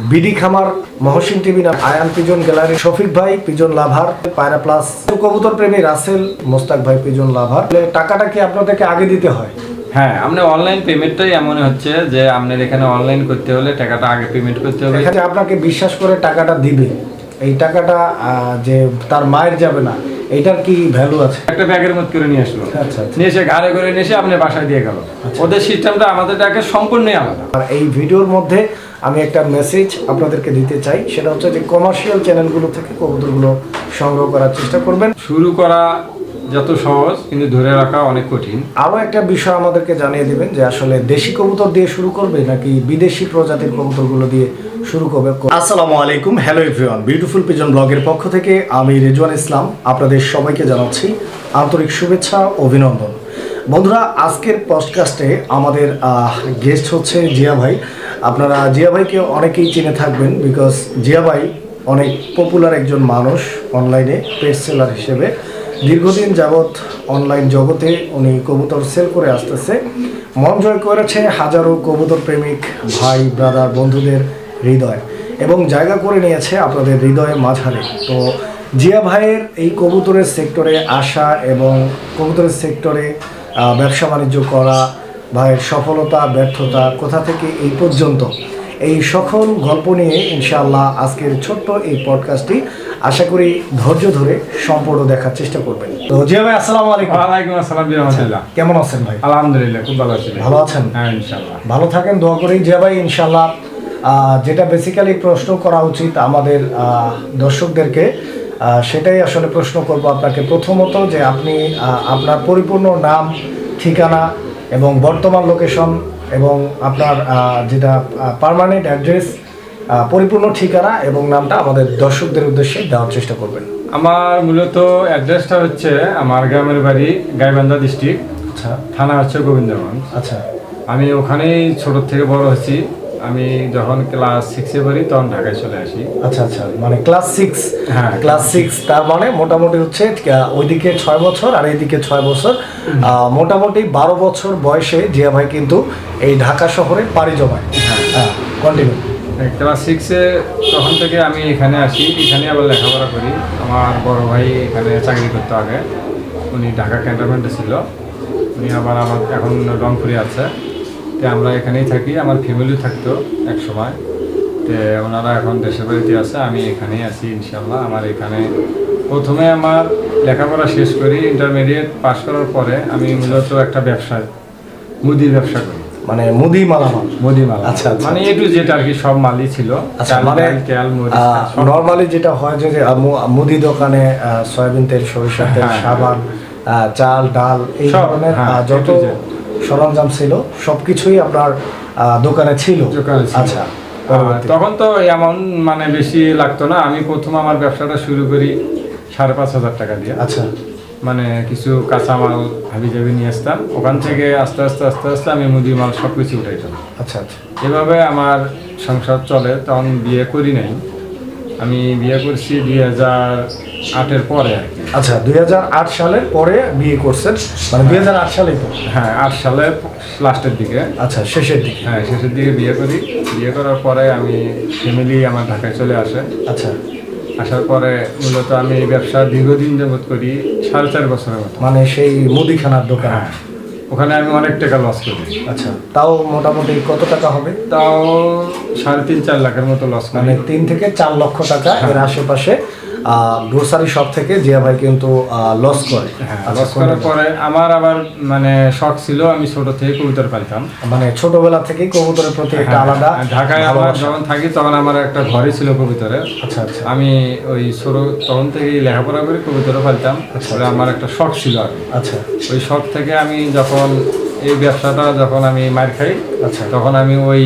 BD খামার Mohsin TV না Ayaan pigeon gallery Shafiq ভাই পিজন লাভার পায়রা প্লাস কবুতর প্রেমী রাসেল মোস্তাক ভাই পিজন লাভার। টাকাটা কি আপনাদেরকে আগে দিতে হয়। হ্যাঁ আপনার অনলাইন পেমেন্টটাই এমন হচ্ছে যে আপনার এখানে অনলাইন করতে হলে টাকাটা আগে পেমেন্ট করতে হবে। এখানে আপনাকে বিশ্বাস করে টাকাটা দিবে। এই টাকাটা যে তার মায়ের যাবে না এইটার কি ভ্যালু আছে? একটা ব্যাগের মধ্যে করে নিয়ে আসলো। আচ্ছা, আচ্ছা। নিয়ে এসে ঘাড়ে করে নিয়ে এসে আপনার বাসায় দিয়ে গেল। ওদের সিস্টেমটা আমাদের টাকা সম্পূর্ণই আলাদা। আর এই ভিডিওর মধ্যে আমি একটা মেসেজ আপনাদেরকে দিতে চাই সেটা হচ্ছে যে কমার্শিয়াল চ্যানেলগুলো থেকে কবুতরগুলো সংগ্রহ করার চেষ্টা করবেন। শুরু করা যত সহজ কিন্তু ধরে রাখা অনেক কঠিন। আরও একটা বিষয় আমাদেরকে জানিয়ে দেবেন যে আসলে দেশি কবুতর দিয়ে শুরু করবে নাকি বিদেশি প্রজাতির কবুতরগুলো দিয়ে শুরু করবে? আসসালামু আলাইকুম হ্যালো এভরিওয়ান বিউটিফুল পিজন ব্লগের পক্ষ থেকে আমি রেজওয়ান ইসলাম আপনাদের সবাইকে জানাচ্ছি আন্তরিক শুভেচ্ছা অভিনন্দন। বন্ধুরা, আজকের পডকাস্টে আমাদের গেস্ট হচ্ছে জিয়া ভাই। আপনারা জিয়া ভাইকে অনেকেই চিনে থাকবেন বিকজ জিয়া ভাই অনেক পপুলার একজন মানুষ অনলাইনে পেস্ট সেলার হিসেবে। দীর্ঘদিন যাবৎ অনলাইন জগতে উনি কবুতর সেল করে আসতেছে। মন জয় করেছে হাজারো কবুতর প্রেমিক, ভাই ব্রাদার বন্ধুদের হৃদয় এবং জায়গা করে নিয়েছে আপনাদের হৃদয়ে মাঝারে। তো জিয়া ভাইয়ের এই কবুতরের সেক্টরে আসা এবং কবুতরের সেক্টরে ব্যবসা বাণিজ্য করা ভাইয়ের সফলতা ব্যর্থতা কোথা থেকে এই পর্যন্ত? এই সকল গল্প নিয়ে ইনশাআল্লাহ আজকের ছোট্ট এই পডকাস্টটি আশা করি ধৈর্য ধরে সম্পূর্ণ দেখার চেষ্টা করবেন। তো জিয়া ভাই আসসালামু আলাইকুম। ওয়ালাইকুম আসসালাম রহমতুল্লাহ কেমন আছেন ভাই? আলহামদুলিল্লাহ খুব ভালো আছি ভালো আছেন? হ্যাঁ ইনশাল্লাহ ভালো থাকেন দোয়া করি। জিয়া ভাই ইনশাআল্লাহ যেটা বেসিক্যালি প্রশ্ন করা উচিত আমাদের দর্শকদেরকে সেটাই আসলে প্রশ্ন করব আপনাকে। প্রথমত যে আপনি আপনার পরিপূর্ণ নাম ঠিকানা এবং বর্তমান লোকেশন এবং আপনার যেটা পার্মানেন্ট অ্যাড্রেস পরিপূর্ণ ঠিকানা এবং নামটা আমাদের দর্শকদের উদ্দেশ্যে দেওয়ার চেষ্টা করবেন। আমার মূলত অ্যাড্রেসটা হচ্ছে আমার গ্রামের বাড়ি গাইবান্ধা ডিস্ট্রিক্ট আচ্ছা। থানা হচ্ছে গোবিন্দগঞ্জ। আচ্ছা। আমি ওখানেই ছোট থেকে বড় হয়েছি। আমি যখন ক্লাস সিক্সে পড়ি তখন ঢাকায় চলে আসি। আচ্ছা আচ্ছা মানে ক্লাস সিক্স হ্যাঁ। ক্লাস সিক্স তার মানে মোটামুটি হচ্ছে ওইদিকে ছয় বছর আর এইদিকে ছয় বছর। মোটামুটি বারো বছর বয়সে জিয়া ভাই কিন্তু এই ঢাকা শহরে পাড়ি জমায়। হ্যাঁ। কন্টিনিউ ক্লাস সিক্সে তখন থেকে আমি এখানে আসি এখানে আবার লেখাপড়া করি। আমার বড় ভাই এখানে চাকরি করতো আগে। উনি ঢাকা ক্যান্টনমেন্টে ছিল। উনি আবার আমার এখন রংপুরে আছে। তো আমরা এখানেই থাকি আমার ফ্যামিলি থাকতো এক সময় তো ওনারা এখন দেশের বাড়িতে আছে আমি এখানেই আছি ইনশাল্লাহ আমার এখানে প্রথমে আমার লেখাপড়া শেষ করি ইন্টারমিডিয়েট পাশ করার পরে আমি মূলত একটা ব্যবসা মুদির ব্যবসা করি। মানে মুদি মালামাল? মুদি মাল আচ্ছা, আচ্ছা। মানে এ টু জেড আর কি সব মালই ছিল। আচ্ছা মানে। নর্মালি যেটা হয় যে মুদি দোকানে সয়াবিন তেল সরিষার তেল হ্যাঁ, সাবান চাল ডাল এই সব, ধরনের হ্যাঁ, যত। সরঞ্জাম ছিল সবকিছুই আপনার দোকানে ছিল। আচ্ছা তখন তো এমন মানে বেশি লাগতো না। আমি প্রথম আমার ব্যবসাটা শুরু করি সাড়ে পাঁচ হাজার টাকা দিয়ে। আচ্ছা। মানে কিছু কাঁচামাল হাবি জাবি নিয়ে আসতাম। ওখান থেকে আস্তে আস্তে আস্তে আস্তে আমি মুদি মাল সব কিছু উঠাইতাম। আচ্ছা আচ্ছা। এভাবে আমার সংসার চলে। তখন বিয়ে করি নাই। আমি বিয়ে করছি দুই হাজার আটের পরে আর কি। আচ্ছা দুই সালের পরে বিয়ে করছেন মানে দুই সালেই তো? হ্যাঁ আট সালের লাস্টের দিকে। আচ্ছা শেষের দিকে। হ্যাঁ শেষের দিকে বিয়ে করি। বিয়ে করার পরে আমি ফ্যামিলি আমার ঢাকায় চলে আসে। আচ্ছা। আসার পরে মূলত আমি এই ব্যবসা দীর্ঘদিন যাবত করি সাড়ে চার বছরের মতো। মানে সেই মুদিখানার দোকান। হ্যাঁ ওখানে আমি অনেক টাকা লস করি। আচ্ছা তাও মোটামুটি কত টাকা হবে? তাও সাড়ে তিন চার লাখের মতো লস মানে তিন থেকে চার লক্ষ টাকা এর আশেপাশে গ্রোসারি শপ থেকে জিয়া ভাই কিন্তু লস করে। হ্যাঁ আচ্ছা, লস করার পরে আমার আবার মানে শখ ছিল আমি ছোট থেকে কবুতর পাইতাম মানে ছোটবেলা থেকেই কবুতরের প্রতি একটা আলাদা হ্যাঁ, ঢাকায় আমার যখন থাকি তখন আমার একটা ঘরে ছিল কবুতরের। আচ্ছা আচ্ছা। আমি ওই ছোট তখন থেকেই লেখাপড়া করে কবুতরও পাইতাম তাহলে আমার একটা শখ ছিল আর আচ্ছা। ওই শখ থেকে আমি যখন এই ব্যবসাটা যখন আমি মার খাই আচ্ছা। তখন আমি ওই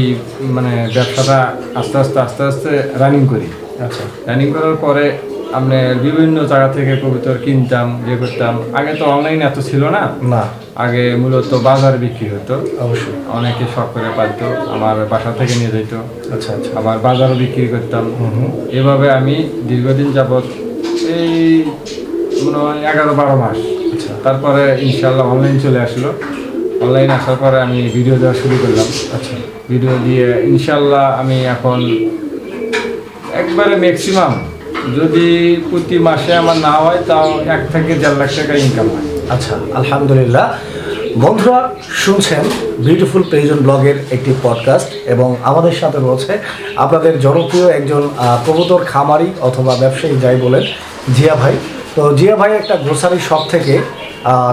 মানে ব্যবসাটা আস্তে আস্তে আস্তে আস্তে রানিং করি। আচ্ছা। রানিং করার পরে আপনি বিভিন্ন জায়গা থেকে কবুতর কিনতাম ইয়ে করতাম। আগে তো অনলাইন এত ছিল না। না। আগে মূলত বাজার বিক্রি হতো। অবশ্যই। অনেকে শখ করে পালতো আমার বাসা থেকে নিয়ে যেত আচ্ছা আচ্ছা। আবার বাজারও বিক্রি করতাম। এভাবে আমি দীর্ঘদিন যাবৎ এই মনে হয় এগারো বারো মাস। আচ্ছা। তারপরে ইনশাল্লাহ অনলাইন চলে আসলো। অনলাইন আসার পরে আমি ভিডিও দেওয়া শুরু করলাম। আচ্ছা। ভিডিও দিয়ে ইনশাল্লাহ আমি এখন একবারে ম্যাক্সিমাম যদি প্রতি মাসে আমার না হয় তাও এক থেকে দেড় লাখ টাকা ইনকাম হয়। আচ্ছা আলহামদুলিল্লাহ। বন্ধুরা শুনছেন বিউটিফুল প্রিজন ব্লগের একটি পডকাস্ট এবং আমাদের সাথে রয়েছে আপনাদের জনপ্রিয় একজন আহ, কবুতর খামারি অথবা ব্যবসায়ী যাই বলেন জিয়া ভাই। তো জিয়া ভাই একটা গ্রোসারি শপ থেকে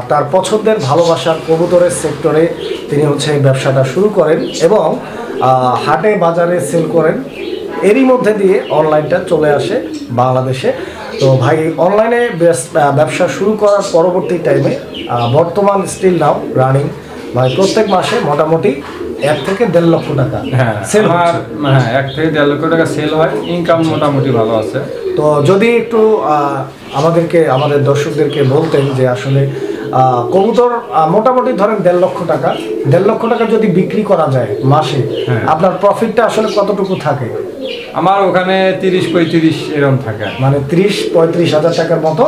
তার পছন্দের ভালোবাসার কবুতরের সেক্টরে তিনি হচ্ছে ব্যবসাটা শুরু করেন এবং হাটে বাজারে সেল করেন। এরই মধ্যে দিয়ে অনলাইনটা চলে আসে বাংলাদেশে। তো ভাই অনলাইনে ব্যবসা শুরু করার পরবর্তী টাইমে বর্তমান স্টিল নাও রানিং ভাই প্রত্যেক মাসে মোটামুটি এক থেকে দেড় লক্ষ টাকা হ্যাঁ সেল হ্যাঁ এক থেকে দেড় লক্ষ টাকা সেল হয় ইনকাম মোটামুটি ভালো আছে। তো যদি একটু আমাদেরকে আমাদের দর্শকদেরকে বলতেন যে আসলে কবুতর মোটামুটি ধরেন দেড় লক্ষ টাকা দেড় লক্ষ টাকা যদি বিক্রি করা যায় মাসে হ্যাঁ। আপনার প্রফিটটা আসলে কতটুকু থাকে? আমার ওখানে তিরিশ পঁয়ত্রিশ এরকম থাকে। মানে ত্রিশ পঁয়ত্রিশ হাজার টাকার মতো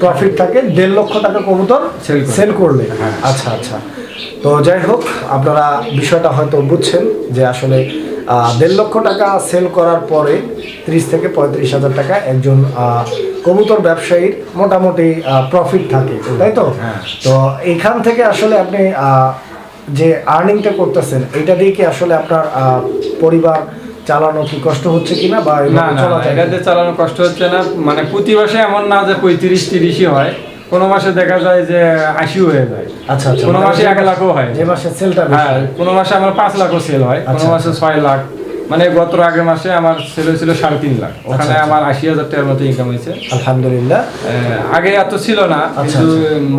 প্রফিট থাকে দেড় লক্ষ টাকা কবুতর সেল করলে। হ্যাঁ। আচ্ছা আচ্ছা। তো যাই হোক আপনারা বিষয়টা হয়তো বুঝছেন যে আসলে দেড় লক্ষ টাকা সেল করার পরে ত্রিশ থেকে পঁয়ত্রিশ হাজার টাকা একজন কবুতর ব্যবসায়ীর মোটামুটি প্রফিট থাকে। তাই তো? হ্যাঁ। তো এখান থেকে আসলে আপনি যে আর্নিংটা করতেছেন এটা দিয়ে কি আসলে আপনার পরিবার চালানো কি কষ্ট হচ্ছে কিনা বা না না এটাতে চালানো কষ্ট হচ্ছে না। মানে প্রতি মাসে এমন না যে পঁয়ত্রিশ তিরিশই হয়। কোনো মাসে দেখা যায় যে আশিও হয়ে যায়। আচ্ছা আচ্ছা কোনো মানে মাসে এক লাখও হয় যে মাসে সেলটা হ্যাঁ কোনো মাসে আমার পাঁচ লাখও সেল হয় কোনো আচ্ছা। মাসে ছয় লাখ। মানে গত আগের মাসে আমার সেল হয়েছিল সাড়ে তিন লাখ। ওখানে আচ্ছা। আমার আশি হাজার টাকার মতো ইনকাম হয়েছে। আলহামদুলিল্লাহ। আগে এত ছিল না আচ্ছা, কিন্তু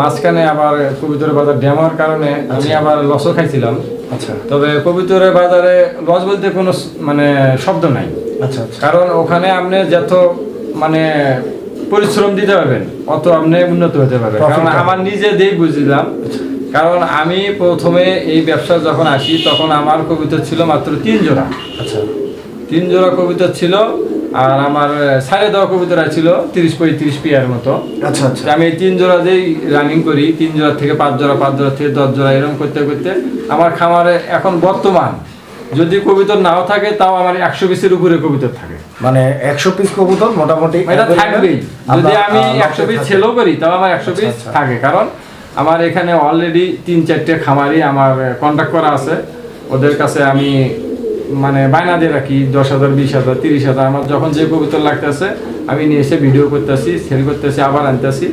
মাঝখানে আবার কবিতরের বাজার ড্যামার কারণে আমি আবার লসও খাইছিলাম। আচ্ছা। তবে কবিতরের বাজারে লস বলতে কোনো মানে শব্দ নাই। আচ্ছা আচ্ছা। কারণ ওখানে আপনি যত মানে পরিশ্রম দিতে পারবেন অত আপনি উন্নত হতে পারবেন। কারণ আমার নিজে দিয়ে বুঝলাম। কারণ আমি প্রথমে এই ব্যবসা যখন আসি তখন আমার কবিতা ছিল মাত্র তিন জোড়া। আচ্ছা। তিন জোড়া কবিতা ছিল। আর আমার সাড়ে দেওয়া কবিতারা ছিল তিরিশ পঁয়ত্রিশ পিয়ার মতো। আচ্ছা আচ্ছা। আমি তিন জোড়া দিয়েই রানিং করি তিন জোড়া থেকে পাঁচ জোড়া পাঁচ জোড়া থেকে দশ জোড়া এরকম করতে করতে আমার খামারে এখন বর্তমান। যদি কবিতর নাও থাকে তাও আমার একশো পিসের উপরে কবিতর থাকে। মানে একশো পিস কবুতর মোটামুটি এটা থাকবেই। যদি আমি একশো পিস ছেলেও করি তাও আমার একশো আচ্ছা, পিস আচ্ছা। থাকে। কারণ আমার এখানে অলরেডি তিন চারটে খামারি আমার কন্ট্যাক্ট করা আছে। ওদের কাছে আমি মানে বায়না দিয়ে রাখি দশ হাজার বিশ হাজার তিরিশ হাজার আমার যখন যে কবুতর লাগতেছে আমি নিয়ে এসে ভিডিও করতেছি সেল করতেছি আবার আনতেছি।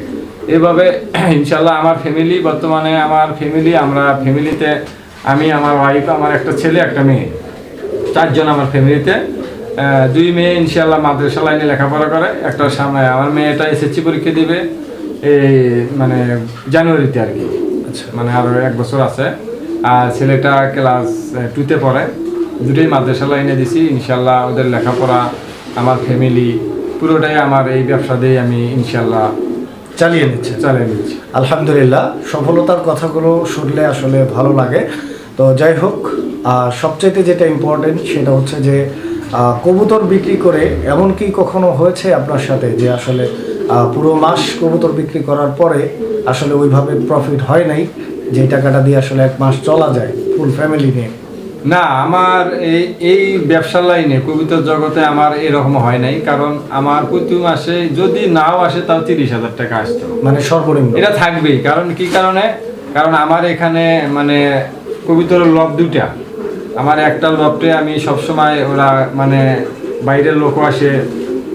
এভাবে ইনশাল্লাহ আমার ফ্যামিলি বর্তমানে আমার ফ্যামিলি আমরা ফ্যামিলিতে আমি আমার ওয়াইফ আমার একটা ছেলে একটা মেয়ে। চারজন আমার ফ্যামিলিতে দুই মেয়ে ইনশাল্লাহ মাদ্রাসা লাইনে লেখাপড়া করে একটা সামনে আমার মেয়েটা এসএসসি পরীক্ষা দিবে এই মানে জানুয়ারিতে আর কি। আচ্ছা। মানে আরও এক বছর আছে। আর ছেলেটা ক্লাস টুতে পড়ে। দুটোই মাদ্রাসা লাইনে দিছি ইনশাল্লাহ ওদের লেখাপড়া আমার ফ্যামিলি পুরোটাই আমার এই ব্যবসা দিয়ে আমি ইনশাল্লাহ চালিয়ে নিচ্ছে। চালিয়ে নিচ্ছি। আলহামদুলিল্লাহ সফলতার কথাগুলো শুনলে আসলে ভালো লাগে। তো যাই হোক সবচাইতে যেটা ইম্পর্টেন্ট সেটা হচ্ছে যে কবুতর বিক্রি করে এমন কি কখনো হয়েছে আপনার সাথে যে আসলে পুরো মাস কবুতর বিক্রি করার পরে আসলে ওইভাবে প্রফিট হয় নাই যে টাকাটা দিয়ে আসলে এক মাস চলা যায় ফুল ফ্যামিলি নিয়ে? না আমার এই এই ব্যবসার লাইনে কবিতার জগতে আমার এরকম হয় নাই কারণ আমার প্রতি মাসে যদি নাও আসে তাও তিরিশ হাজার টাকা আসতো। মানে সর্বনিম্ন। এটা থাকবেই কারণ কি কারণে? কারণ আমার এখানে মানে কবিতার লব দুটা আমার একটা লবটে আমি সবসময় ওরা মানে বাইরের লোকও আসে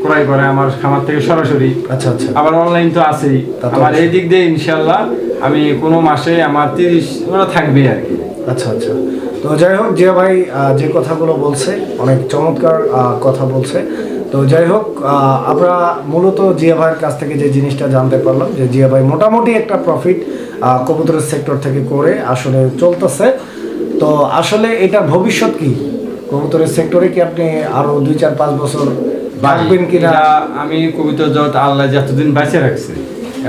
ক্রয় করে আমার খামার থেকে সরাসরি। আচ্ছা আচ্ছা। আবার অনলাইন তো আছেই। আমার এই দিক দিয়ে ইনশাল্লাহ আমি কোনো মাসে আমার তিরিশ ওরা থাকবেই আর কি। আচ্ছা আচ্ছা। তো যাই হোক জিয়া ভাই যে কথাগুলো বলছে অনেক চমৎকার কথা বলছে। তো যাই হোক আমরা মূলত জিয়া ভাইয়ের কাছ থেকে যে জিনিসটা জানতে পারলাম যে জিয়া ভাই মোটামুটি একটা প্রফিট কবুতরের সেক্টর থেকে করে আসলে চলতেছে। তো আসলে এটার ভবিষ্যৎ কি? কবুতরের সেক্টরে কি আপনি আরও দুই চার পাঁচ বছর রাখবেন কিনা? এটা আমি কবিতা জগৎ আল্লাহ যতদিন বেঁচে রাখছে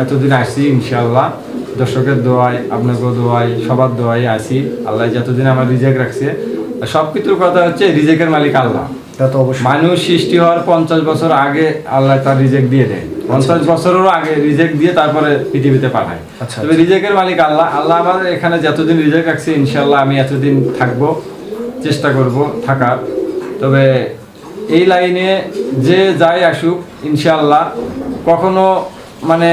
এতদিন আসছি ইনশাআল্লাহ। দর্শকের দোয়াই আপনাকেও দোয়াই সবার দোয়াই আসি আল্লাহ যতদিন আমার রিজেক্ট রাখছে সব কিছুর কথা হচ্ছে রিজেকের মালিক আল্লাহ। তা তো অবশ্যই। মানুষ সৃষ্টি হওয়ার পঞ্চাশ বছর আগে আল্লাহ তার রিজেক্ট দিয়ে দেয়। পঞ্চাশ বছরেরও আগে রিজেক্ট দিয়ে তারপরে পৃথিবীতে পাঠায়। আচ্ছা, তবে রিজেকের মালিক আল্লাহ। আল্লাহ আমার এখানে যতদিন রিজেক্ট রাখছে ইনশাল্লাহ আমি এতদিন থাকব চেষ্টা করব থাকার। তবে এই লাইনে যে যাই আসুক ইনশাল্লাহ কখনো মানে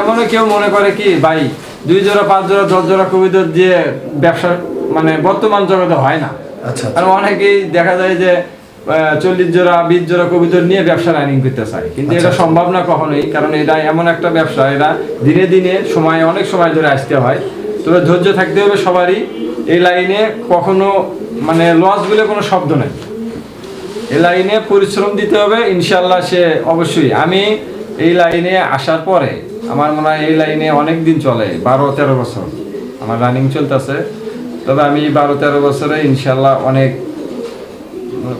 এমনও কেউ মনে করে কি ভাই দুই জোড়া পাঁচ জোড়া দশ জোড়া কবিতর দিয়ে ব্যবসা মানে বর্তমান জগতে হয় না। আচ্ছা আর অনেকেই দেখা যায় যে চল্লিশ জোড়া বিশ জোড়া কবিতর নিয়ে ব্যবসা রানিং করতে চায়। কিন্তু এটা আচ্ছা। সম্ভব না কখনোই কারণ এটা এমন একটা ব্যবসা এটা দিনে দিনে সময় অনেক সময় ধরে আসতে হয়। তবে ধৈর্য থাকতে হবে সবারই এই লাইনে কখনো মানে লস বলে কোনো শব্দ নেই। এই লাইনে পরিশ্রম দিতে হবে ইনশাল্লাহ সে অবশ্যই। আমি এই লাইনে আসার পরে আমার মনে হয় এই লাইনে অনেক দিন চলে বারো তেরো বছর। আমার রানিং চলতেছে। তবে আমি বারো তেরো বছরে ইনশাল্লাহ অনেক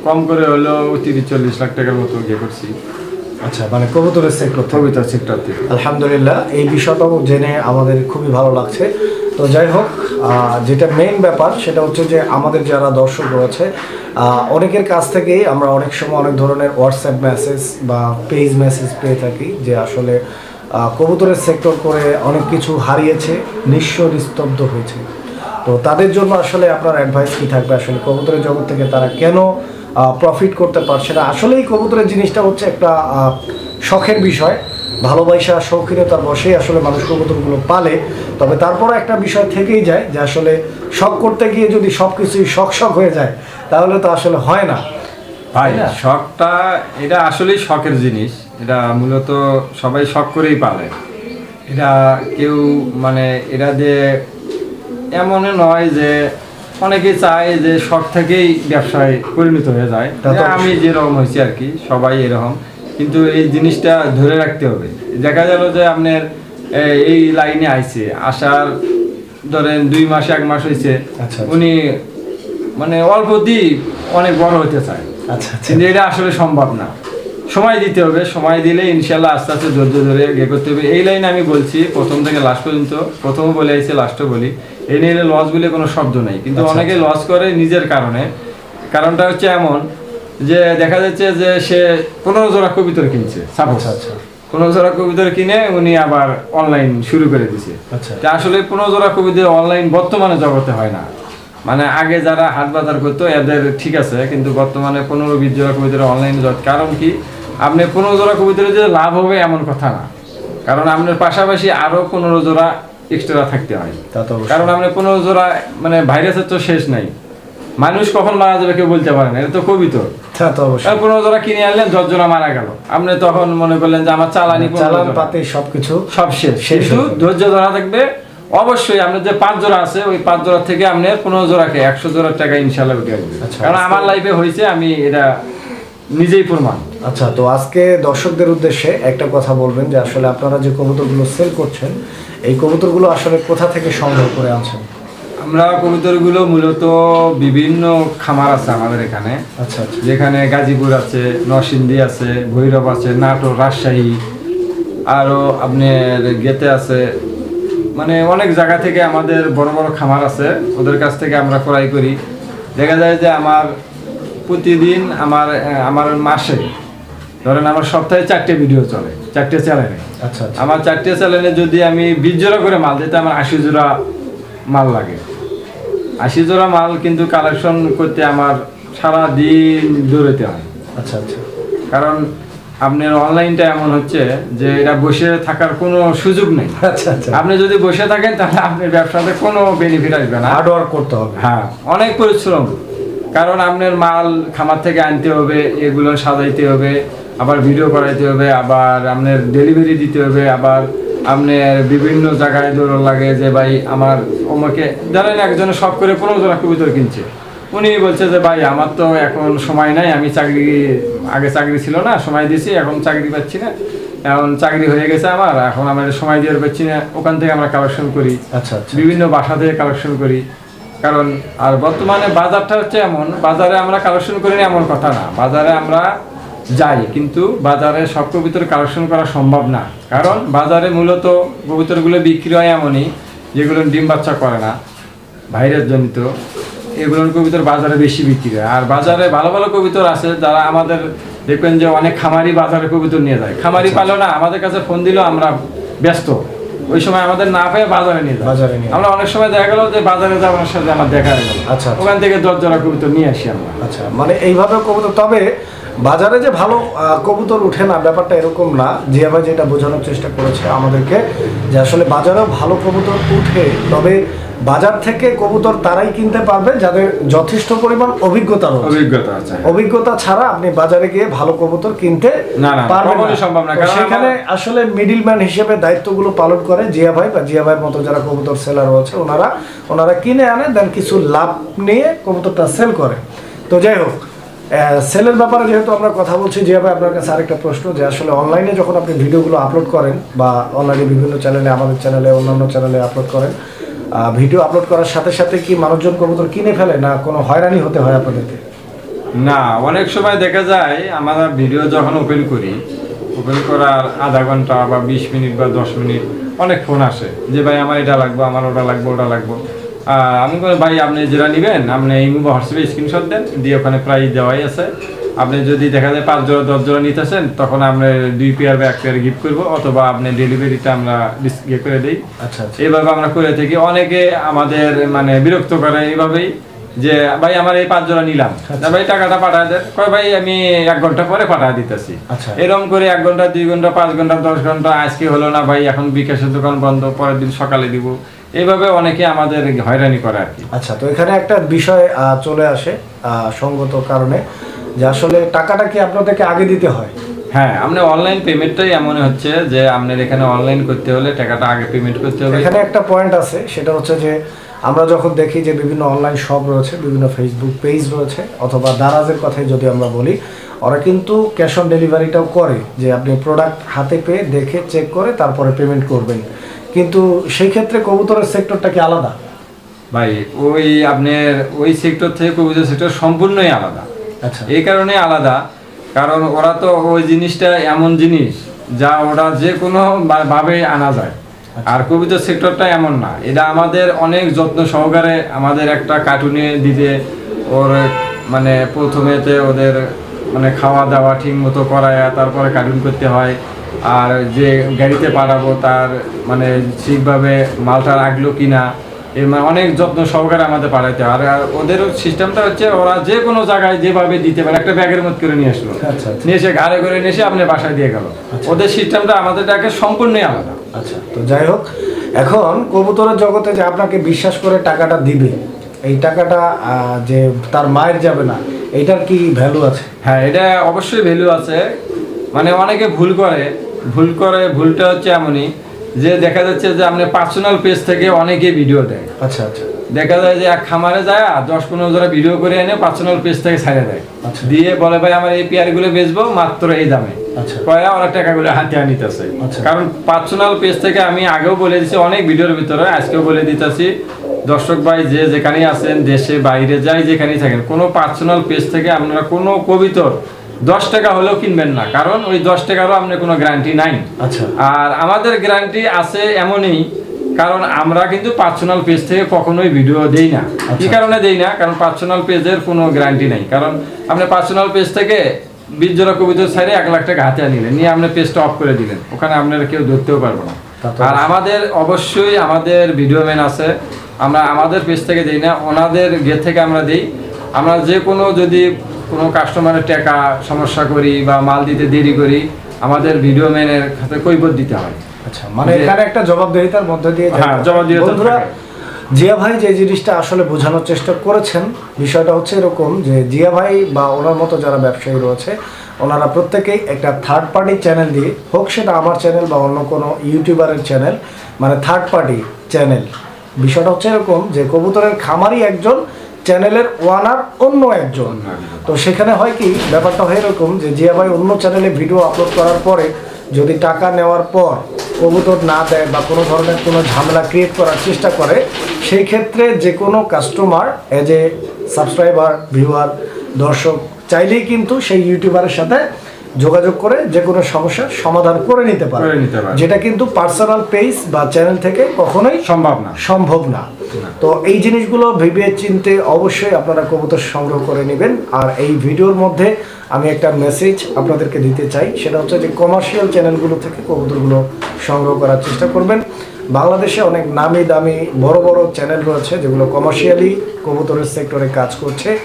কম করে হলেও তিরিশ চল্লিশ লাখ টাকার মতো ইয়ে করছি। আচ্ছা মানে কবুতরের সেক্টর থেকে। কবিতা সেক্টর আলহামদুলিল্লাহ এই বিষয়টাও জেনে আমাদের খুবই ভালো লাগছে। তো যাই হোক যেটা মেইন ব্যাপার সেটা হচ্ছে যে আমাদের যারা দর্শক রয়েছে অনেকের কাছ থেকেই আমরা অনেক সময় অনেক ধরনের হোয়াটসঅ্যাপ মেসেজ বা পেজ মেসেজ পেয়ে থাকি যে আসলে কবুতরের সেক্টর করে অনেক কিছু হারিয়েছে নিঃস্ব নিস্তব্ধ হয়েছে। তো তাদের জন্য আসলে আপনার অ্যাডভাইস কী থাকবে? আসলে কবুতরের জগৎ থেকে তারা কেন প্রফিট করতে পারছে না? আসলেই কবুতরের জিনিসটা হচ্ছে একটা শখের বিষয়। ভালোবাসা শৌখিনতার বসেই আসলে মানুষ কবুতরগুলো পালে। তবে তারপরে একটা বিষয় থেকেই যায় যে আসলে শখ করতে গিয়ে যদি সব কিছুই শখ শখ হয়ে যায়, তাহলে তো আসলে হয় না। ভাই শখটা এটা আসলেই শখের জিনিস। এটা মূলত সবাই শখ করেই পালে। এটা কেউ মানে এটা দিয়ে এমন নয় যে অনেকে চায় যে শখ থেকেই ব্যবসায় পরিণত হয়ে যায়। যে আমি যেরকম হয়েছি আর কি সবাই এরকম। কিন্তু এই জিনিসটা ধরে রাখতে হবে। দেখা গেল যে আপনার এই লাইনে আইছে আসার ধরেন দুই মাস এক মাস হয়েছে আচ্ছা। উনি মানে অল্প দিই অনেক বড় হতে চায়। আচ্ছা আচ্ছা কিন্তু এটা আসলে সম্ভব না। সময় দিতে হবে সময় দিলে ইনশাল্লাহ আস্তে আস্তে ধৈর্য ধরে ইয়ে করতে হবে। এই লাইনে আমি বলছি প্রথম থেকে লাস্ট পর্যন্ত প্রথম বলে আইছি লাস্টও বলি। এই নিয়ে লস বলে কোনো শব্দ নেই। কিন্তু আচ্ছা, অনেকে লস করে নিজের কারণে। কারণটা হচ্ছে এমন যে দেখা যাচ্ছে যে সে পনেরো জোড়া কবিতর কিনছে সাপোজ আচ্ছা আচ্ছা। পনেরো জোড়া কবিতর কিনে উনি আবার অনলাইন শুরু করে দিছে। আচ্ছা। আসলে পনেরো জোড়া কবিতর অনলাইন বর্তমানে জগতে হয় না। মানে আগে যারা হাট বাজার করতো এদের ঠিক আছে কিন্তু বর্তমানে পনেরো বিশ জোড়া কবিতর অনলাইন কারণ কি? আপনি পনেরো জোড়া কবিতরে যে লাভ হবে এমন কথা না। কারণ আপনার পাশাপাশি আরও পনেরো জোড়া এক্সট্রা থাকতে হয়। কারণ আপনি পনেরো জোড়া মানে ভাইরাসের তো শেষ নাই। মানুষ কখন মারা যাবে কেউ বলতে পারে না এটা তো কবিতর। তা পনেরো জোড়া কিনে আনলেন দশ জোড়া মারা গেল। আপনি তখন মনে করলেন যে আমার চালানি পনেরো চালান পাতে সবকিছু সব শেষ। শেষ ধৈর্য ধরা থাকবে অবশ্যই আপনার যে পাঁচ জোড়া আছে ওই পাঁচ জোড়া থেকে আপনার পনেরো জোড়াকে একশো জোড়ার টাকা ইনশাল্লাহ উঠে আসবে আচ্ছা। কারণ আমার লাইফে হয়েছে আমি এটা নিজেই প্রমাণ। আচ্ছা তো আজকে দর্শকদের উদ্দেশ্যে একটা কথা বলবেন যে আসলে আপনারা যে কবুতরগুলো সেল করছেন এই কবুতরগুলো আসলে কোথা থেকে সংগ্রহ করে আনছেন? আমরা কবুতরগুলো মূলত বিভিন্ন খামার আছে আমাদের এখানে। আচ্ছা আচ্ছা। যেখানে গাজীপুর আছে নরসিংদী আছে ভৈরব আছে নাটোর রাজশাহী আরও আপনার গেতে আছে মানে অনেক জায়গা থেকে আমাদের বড় বড় খামার আছে ওদের কাছ থেকে আমরা ক্রয় করি। দেখা যায় যে আমার প্রতিদিন আমার আমার মাসে ধরেন আমার সপ্তাহে চারটে ভিডিও চলে চারটে চ্যানেলে আচ্ছা আমার চারটে চ্যানেলে যদি আমি বিশ জোড়া করে মাল দিতে আমার আশি জোড়া মাল লাগে। আশি জোড়া মাল কিন্তু কালেকশন করতে আমার সারা দিন দৌড়াতে হয়। আচ্ছা আচ্ছা। কারণ আপনার অনলাইনটা এমন হচ্ছে যে এটা বসে থাকার কোনো সুযোগ নেই। আচ্ছা আচ্ছা। আপনি যদি বসে থাকেন তাহলে আপনার ব্যবসাতে কোনো বেনিফিট আসবে না। হার্ড ওয়ার্ক করতে হবে। হ্যাঁ অনেক পরিশ্রম। কারণ আপনার মাল খামার থেকে আনতে হবে এগুলো সাজাইতে হবে আবার ভিডিও করাইতে হবে আবার আপনার ডেলিভারি দিতে হবে আবার আপনার বিভিন্ন জায়গায় দৌড় লাগে যে ভাই আমার আমাকে জানেন একজনে সব করে পনেরো জোড়া কবিতর কিনছে। উনি বলছে যে ভাই আমার তো এখন সময় নাই আমি চাকরি আগে চাকরি ছিল না সময় দিয়েছি এখন চাকরি পাচ্ছি না। এখন চাকরি হয়ে গেছে আমার এখন আমার সময় দিয়ে পাচ্ছি না ওখান থেকে আমরা কালেকশন করি। আচ্ছা আচ্ছা। বিভিন্ন বাসা থেকে কালেকশন করি। কারণ আর বর্তমানে বাজারটা হচ্ছে এমন বাজারে আমরা কালেকশন করি না এমন কথা না। বাজারে আমরা যাই কিন্তু বাজারে সব কবিতর কালেকশন করা সম্ভব না। কারণ বাজারে মূলত কবিতরগুলো বিক্রি হয় এমনই যেগুলো ডিম বাচ্চা করে না ভাইরাস জনিত। এগুলোর কবিতর বাজারে বেশি বিক্রি হয়। আর বাজারে ভালো ভালো কবিতর আছে যারা আমাদের দেখবেন যে অনেক খামারি বাজারে কবিতর নিয়ে যায়। খামারি পালো না আমাদের কাছে ফোন দিলেও আমরা ব্যস্ত। ওই সময় আমাদের না পেয়ে বাজারে নিয়ে যায়। বাজারে নিয়ে আমরা অনেক সময় দেখা গেল যে বাজারে যাওয়ার সাথে আমার দেখা হয়ে গেল। আচ্ছা, আচ্ছা। ওখান থেকে দশ জোড়া কবিতর নিয়ে আসি আমরা। আচ্ছা মানে এইভাবে কবুতর তবে বাজারে যে ভালো কবুতর উঠে না ব্যাপারটা এরকম না। জিয়া ভাই যেটা বোঝানোর চেষ্টা করেছে আমাদেরকে যে আসলে বাজারেও ভালো কবুতর উঠে তবে বাজার থেকে কবুতর তারাই কিনতে পারবে যাদের যথেষ্ট পরিমাণ অভিজ্ঞতা অভিজ্ঞতা আছে। অভিজ্ঞতা ছাড়া আপনি বাজারে গিয়ে ভালো কবুতর কিনতে পারবেন সম্ভব না, সেখানে আসলে মিডিলম্যান হিসেবে দায়িত্বগুলো পালন করে জিয়া ভাই বা জিয়া ভাইয়ের মতো যারা কবুতর সেলার রয়েছে ওনারা ওনারা কিনে আনে দেন কিছু লাভ নিয়ে কবুতরটা সেল করে। তো যাই হোক সেলের ব্যাপারে যেহেতু আমরা কথা বলছি জিয়া ভাই আপনার কাছে আরেকটা প্রশ্ন যে আসলে অনলাইনে যখন আপনি ভিডিওগুলো আপলোড করেন বা অনলাইনে বিভিন্ন চ্যানেলে আমাদের চ্যানেলে অন্যান্য চ্যানেলে আপলোড করেন ভিডিও আপলোড করার সাথে সাথে কি মানুষজন কবুতর কিনে ফেলে না কোনো হয়রানি হতে হয় আপনাদেরকে? না, অনেক সময় দেখা যায় আমরা ভিডিও যখন ওপেন করি ওপেন করার আধা ঘণ্টা বা বিশ মিনিট বা দশ মিনিট অনেক ফোন আসে যে, ভাই, আমার এটা লাগবে, আমার ওটা লাগবে ওটা লাগবে। আমি বলি, ভাই, আপনি যেটা নেবেন, আপনি এই হোয়াটসঅ্যাপে স্ক্রিনশট দেন, দিয়ে ওখানে প্রাইস দেওয়াই আছে। আপনি যদি দেখা যায় পাঁচ জোড়া দশ জোড়া নিতেছেন তখন আমরা দুই পেয়ার বা এক পেয়ার গিফট করব অথবা আপনি ডেলিভারিটা আমরা ইয়ে করে দিই। আচ্ছা আচ্ছা। এইভাবে আমরা করে থাকি। অনেকে আমাদের মানে বিরক্ত করে এইভাবেই যে ভাই আমার এই পাঁচ জোড়া নিলাম। ভাই টাকাটা পাঠায় দেন। কয় ভাই আমি এক ঘণ্টা পরে পাঠায় দিতেছি। আচ্ছা। এরকম করে এক ঘণ্টা দুই ঘণ্টা পাঁচ ঘণ্টা দশ ঘণ্টা আজকে হলো না ভাই এখন বিকাশের দোকান বন্ধ পরের দিন সকালে দিব। এইভাবে অনেকে আমাদের হয়রানি করে আর কি। আচ্ছা তো এখানে একটা বিষয় চলে আসে সঙ্গত কারণে। যে আসলে টাকাটা কি আপনাদেরকে আগে দিতে হয়? হ্যাঁ আপনার অনলাইন পেমেন্টটাই এমন হচ্ছে যে আপনার এখানে অনলাইন করতে হলে টাকাটা আগে পেমেন্ট করতে হবে। এখানে একটা পয়েন্ট আছে সেটা হচ্ছে যে আমরা যখন দেখি যে বিভিন্ন অনলাইন শপ রয়েছে বিভিন্ন ফেসবুক পেজ রয়েছে অথবা দারাজের কথাই যদি আমরা বলি ওরা কিন্তু ক্যাশ অন ডেলিভারিটাও করে যে আপনি প্রোডাক্ট হাতে পেয়ে দেখে চেক করে তারপরে পেমেন্ট করবেন। কিন্তু সেই ক্ষেত্রে কবুতরের সেক্টরটা কি আলাদা? ভাই ওই আপনার ওই সেক্টর থেকে কবিতা সেক্টর সম্পূর্ণই আলাদা। এই কারণে আলাদা। কারণ ওরা তো ওই জিনিসটা এমন জিনিস যা ওরা যে কোনো ভাবে আনা যায়। আর কবিতা সেক্টরটা এমন না। এটা আমাদের অনেক যত্ন সহকারে আমাদের একটা কার্টুনে দিতে ওর মানে প্রথমেতে ওদের মানে খাওয়া দাওয়া ঠিক মতো করায় তারপরে কার্টুন করতে হয়। আর যে গাড়িতে পাঠাবো তার মানে ঠিকভাবে মালটা রাখল কিনা অনেক যত্ন সহকারে আমাদের পাঠাইতে আর ওদের সিস্টেমটা হচ্ছে ওরা যে কোনো জায়গায় যেভাবে দিতে পারে একটা ব্যাগের মধ্যে করে নিয়ে আসলো। আচ্ছা আচ্ছা। নিয়ে এসে ঘাড়ে করে নিয়ে এসে আপনি বাসায় দিয়ে গেল। ওদের সিস্টেমটা আমাদেরটাকে সম্পূর্ণই আলাদা। আচ্ছা তো যাই হোক এখন কবুতরের জগতে যে আপনাকে বিশ্বাস করে টাকাটা দিবে এই টাকাটা যে তার মায়ের যাবে না এইটার কি ভ্যালু আছে? হ্যাঁ এটা অবশ্যই ভ্যালু আছে। মানে অনেকে ভুল করে। ভুল করে ভুলটা হচ্ছে এমনই যে দেখা যাচ্ছে যে আপনি পার্সোনাল পেজ থেকে অনেকে ভিডিও দেয়। আচ্ছা আচ্ছা। দেখা যায় যে এক খামারে যায় আর দশ পনেরো জোড়া ভিডিও করে এনে পার্সোনাল পেজ থেকে ছাড়ে দেয়। আচ্ছা। দিয়ে বলে ভাই আমার এই পেয়ারগুলো বেচবো মাত্র এই দামে। আচ্ছা। কয়া টাকাগুলো হাতে আনিতেছে আচ্ছা। কারণ পার্সোনাল পেজ থেকে আমি আগেও বলে দিছি অনেক ভিডিওর ভিতরে আজকেও বলে দিতেছি দর্শক ভাই যে যেখানেই আছেন দেশে বাইরে যাই যেখানেই থাকেন কোনো পার্সোনাল পেজ থেকে আপনারা কোনো কবিতর দশ টাকা হলেও কিনবেন না কারণ ওই দশ টাকারও আপনার কোনো গ্যারান্টি নাই। আচ্ছা। আর আমাদের গ্যারান্টি আছে এমনই কারণ আমরা কিন্তু পার্সোনাল পেজ থেকে কখনোই ভিডিও দেই না। কি আচ্ছা। কারণে দেই না? কারণ পার্সোনাল পেজের কোনো গ্যারান্টি নাই। কারণ আপনি পার্সোনাল পেজ থেকে বিশ জোড়া কবিতার সাইডে এক লাখ টাকা হাতে নিলেন নিয়ে আপনি পেজটা অফ করে দিলেন। ওখানে আপনারা কেউ ধরতেও পারব না। আর আমাদের অবশ্যই আমাদের ভিডিও ম্যান আছে। আমরা আমাদের পেজ থেকে দিই না ওনাদের গেট থেকে আমরা দিই। আমরা যে কোনো যদি কোনো কাস্টমারের টাকা সমস্যা করি বা মাল দিতে দেরি করি আমাদের ভিডিও ম্যানের খাতে কৈবত দিতে হয়। আচ্ছা মানে এখানে একটা জবাবদিহিতার মধ্যে দিয়ে হ্যাঁ। বন্ধুরা জিয়া ভাই যে জিনিসটা আসলে বোঝানোর চেষ্টা করেছেন বিষয়টা হচ্ছে এরকম যে জিয়া ভাই বা ওনার মতো যারা ব্যবসায়ী রয়েছে ওনারা প্রত্যেকেই একটা থার্ড পার্টি চ্যানেল দিয়ে হোক সেটা আমার চ্যানেল বা অন্য কোনো ইউটিউবারের চ্যানেল মানে থার্ড পার্টি চ্যানেল বিষয়টা হচ্ছে এরকম যে কবুতরের খামারই একজন চ্যানেলের ওয়ানার অন্য একজন। তো সেখানে হয় কি ব্যাপারটা হয় এরকম যে জিয়া ভাই অন্য চ্যানেলে ভিডিও আপলোড করার পরে যদি টাকা নেওয়ার পর কবুতর না দেয় বা কোনো ধরনের কোনো ঝামেলা ক্রিয়েট করার চেষ্টা করে সেই ক্ষেত্রে যে কোনো customer as a subscriber viewer দর্শক চাইলেই কিন্তু সেই ইউটিউবারের সাথে যোগাযোগ করে যে কোনো সমস্যার সমাধান করে নিতে পারে। যেটা কিন্তু পার্সোনাল পেজ বা চ্যানেল থেকে কখনোই সম্ভব না। সম্ভব না। তো এই জিনিসগুলো ভেবে চিনতে অবশ্যই আপনারা কবুতর সংগ্রহ করে নেবেন। আর এই ভিডিওর মধ্যে আমি একটা মেসেজ আপনাদেরকে দিতে চাই। সেটা হচ্ছে যে কমার্শিয়াল চ্যানেলগুলো থেকে কবুতরগুলো সংগ্রহ করার চেষ্টা করবেন। বাংলাদেশে অনেক নামি দামি বড় বড় চ্যানেল রয়েছে যেগুলো কমার্শিয়ালি কবুতরের সেক্টরে কাজ করছে।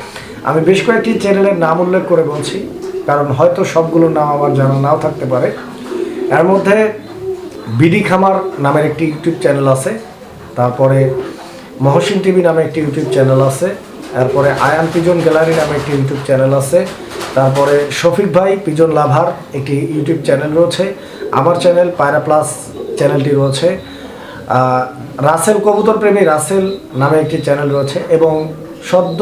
আমি বেশ কয়েকটি চ্যানেলের নাম উল্লেখ করে বলছি। কারণ হয়তো সবগুলোর নাম আমার জানা নাও থাকতে পারে। এর মধ্যে বিডি খামার নামের একটি ইউটিউব চ্যানেল আছে, তারপরে মহসিন টিভি নামে একটি ইউটিউব চ্যানেল আছে তারপরে আয়ান পিজন গ্যালারি নামে একটি ইউটিউব চ্যানেল আছে, তারপরে শফিক ভাই পিজন লাভার একটি ইউটিউব চ্যানেল রয়েছে, আমার চ্যানেল পায়রা প্লাস চ্যানেলটি রয়েছে রাসেল কবুতর প্রেমী রাসেল নামে একটি চ্যানেল রয়েছে, এবং সদ্য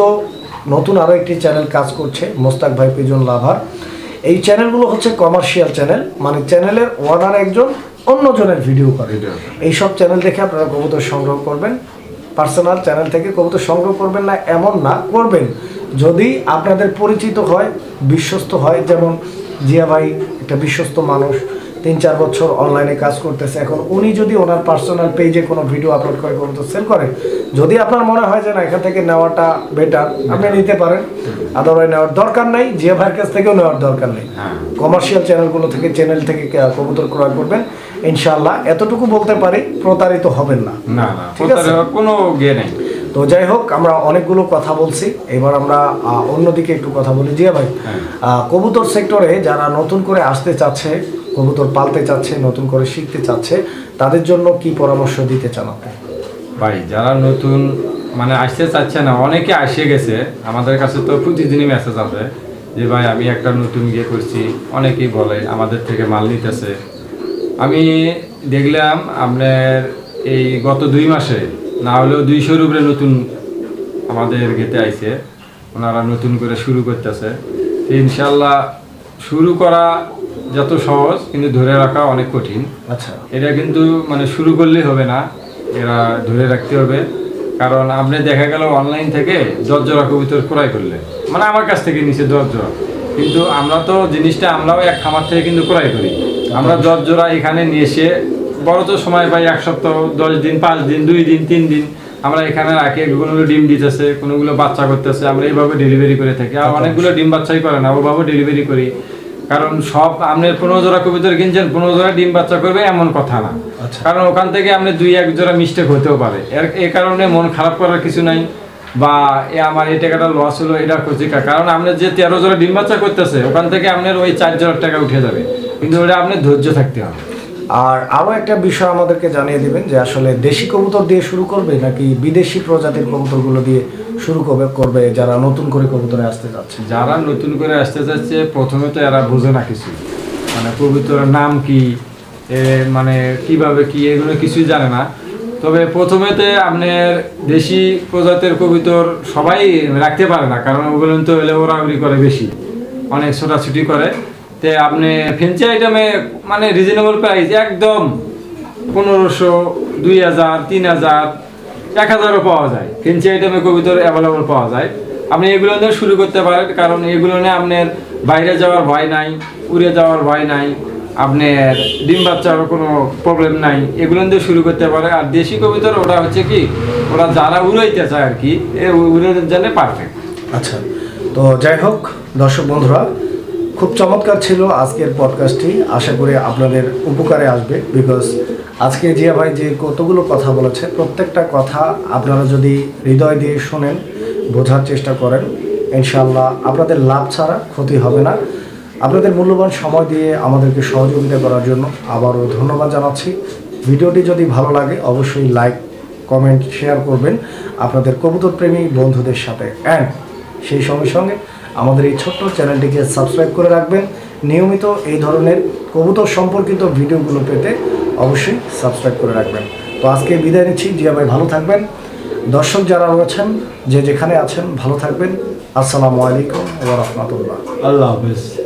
নতুন আরও একটি চ্যানেল কাজ করছে মোস্তাক ভাই পিজন লাভার। এই চ্যানেলগুলো হচ্ছে কমার্শিয়াল চ্যানেল মানে চ্যানেলের ওনার একজন অন্যজনের ভিডিও করে। এই সব চ্যানেল দেখে আপনারা কবুতর সংগ্রহ করবেন। পার্সোনাল চ্যানেল থেকে কবুতর সংগ্রহ করবেন না এমন না করবেন। যদি আপনাদের পরিচিত হয় বিশ্বস্ত হয় যেমন জিয়া ভাই একটা বিশ্বস্ত মানুষ তিন চার বছর অনলাইনে কাজ করতেছে। এখন উনি যদি ওনার পার্সোনাল পেজে কোনো ভিডিও আপলোড করে কবুতর সেল করে যদি আপনার মনে হয় যে না এখান থেকে নেওয়াটা বেটার আপনি নিতে পারেন। আদারওয়াইজ নেওয়ার দরকার নাই জিয়া ভাইয়ের কাছ থেকেও নেওয়ার দরকার নেই। কমার্শিয়াল চ্যানেলগুলো থেকে চ্যানেল থেকে কবুতর ক্রয় করবেন। ইনশাআল্লাহ এতটুকু বলতে পারি প্রতারিত হবেন না। না ঠিক আছে। কোনো গে নেই। তো যাই হোক আমরা অনেকগুলো কথা বলছি। এবার আমরা অন্যদিকে একটু কথা বলি। জিয়া ভাই হ্যাঁ। কবুতর সেক্টরে যারা নতুন করে আসতে চাচ্ছে কবুতর পালতে চাচ্ছে নতুন করে শিখতে চাচ্ছে তাদের জন্য কি পরামর্শ দিতে চান আপনি? ভাই যারা নতুন মানে আসতে চাচ্ছে না অনেকে আসে গেছে। আমাদের কাছে তো প্রতিদিনই মেসেজ আসে যে ভাই আমি একটা নতুন গিয়ে করছি। অনেকেই বলে আমাদের থেকে মাল নিতেছে। আমি দেখলাম আপনার এই গত দুই মাসে না হলেও দুইশোর উপরে নতুন আমাদের গেতে আইছে। ওনারা নতুন করে শুরু করতেছে। তো ইনশাল্লাহ শুরু করা যত সহজ কিন্তু ধরে রাখা অনেক কঠিন। আচ্ছা। এটা কিন্তু মানে শুরু করলেই হবে না এরা ধরে রাখতে হবে। কারণ আপনি দেখা গেল অনলাইন থেকে দশ জোড়া কবিতর ক্রয় করলে মানে আমার কাছ থেকে নিচে দশ জোড়া কিন্তু আমরা তো জিনিসটা আমরাও এক খামার থেকে কিন্তু ক্রয় করি। আমরা দশ জোড়া এখানে নিয়ে এসে বড় তো সময় পাই এক সপ্তাহ দশ দিন পাঁচ দিন দুই দিন তিন দিন। আমরা এখানে রাখি কোনোগুলো ডিম দিতেছে কোনোগুলো বাচ্চা করতেছে আমরা এইভাবে ডেলিভারি করে থাকি। আর অনেকগুলো ডিম বাচ্চাই করে না ওভাবে ডেলিভারি করি। কারণ সব আপনি পনেরো জোড়া কবিতর কিনছেন পনেরো জোড়া ডিম বাচ্চা করবে এমন কথা না। আচ্ছা। কারণ ওখান থেকে আপনি দুই এক জোড়া মিস্টেক হতেও পারে। এর এ কারণে মন খারাপ করার কিছু নাই। বা এ আমার এই টাকাটা লস হলো এটা করছি কারণ আপনি যে তেরো জোড়া ডিম বাচ্চা করতেছে ওখান থেকে আপনার ওই চার জোড়ার টাকা উঠে যাবে। কিন্তু ওটা আপনার ধৈর্য থাকতে হবে। আর আরও একটা বিষয় আমাদেরকে জানিয়ে দিবেন যে আসলে দেশি কবুতর দিয়ে শুরু করবে নাকি বিদেশি প্রজাতির কবুতরগুলো দিয়ে শুরু করবে করবে যারা নতুন করে কবুতরে আসতে যাচ্ছে? যারা নতুন করে আসতে যাচ্ছে, প্রথমে তো এরা বোঝে না কিছু। মানে কবুতরের নাম কি মানে কীভাবে কি, এগুলো কিছুই জানে না। তবে প্রথমেতে আপনার দেশি প্রজাতির কবুতর সবাই রাখতে পারে না, কারণ ওগুলো তো এলে ওরাউরি করে বেশি। অনেক ছোটাছুটি করে। তে আপনি ফেন্সি আইটেমে মানে রিজনেবল প্রাইস একদম পনেরোশো, দুই হাজার, তিন হাজার, এক হাজারও পাওয়া যায়। ফেন্সি আইটেমে কবিতর অ্যাভেলেবল পাওয়া যায়। আপনি এগুলো নিয়ে শুরু করতে পারেন, কারণ এগুলো নিয়ে আপনার বাইরে যাওয়ার ভয় নাই, উড়ে যাওয়ার ভয় নাই, আপনার ডিম বাচ্চার কোনো প্রবলেম নাই। এগুলো দিয়ে শুরু করতে পারে আর দেশি কবিতর, ওটা হচ্ছে কি, ওরা যারা উড়াইতে চায় আর কি, এ উড়াইতে জন্য পারফেক্ট আচ্ছা তো যাই হোক, দর্শক বন্ধুরা খুব চমৎকার ছিল আজকের পডকাস্টটি আশা করি আপনাদের উপকারে আসবে বিকজ আজকে জিয়া ভাই যে কতগুলো কথা বলেছে, প্রত্যেকটা কথা আপনারা যদি হৃদয় দিয়ে শোনেন, বোঝার চেষ্টা করেন ইনশাল্লাহ আপনাদের লাভ ছাড়া ক্ষতি হবে না। আপনাদের মূল্যবান সময় দিয়ে আমাদেরকে সহযোগিতা করার জন্য আবারও ধন্যবাদ জানাচ্ছি। ভিডিওটি যদি ভালো লাগে, অবশ্যই লাইক কমেন্ট শেয়ার করবেন আপনাদের কবুতর প্রেমী বন্ধুদের সাথে। অ্যান্ড সেই সঙ্গে সঙ্গে আমাদের এই ছোট্ট চ্যানেলটিকে সাবস্ক্রাইব করে রাখবেন। নিয়মিত এই ধরনের কবুতর সম্পর্কিত ভিডিওগুলো পেতে অবশ্যই সাবস্ক্রাইব করে রাখবেন। তো আজকে বিদায় নিচ্ছি। জিয়া ভাই ভালো থাকবেন। দর্শক যারা রয়েছেন, যে যেখানে আছেন, ভালো থাকবেন। আসসালামু আলাইকুম ওরহমতুল্লাহ আল্লাহ হাফেজ।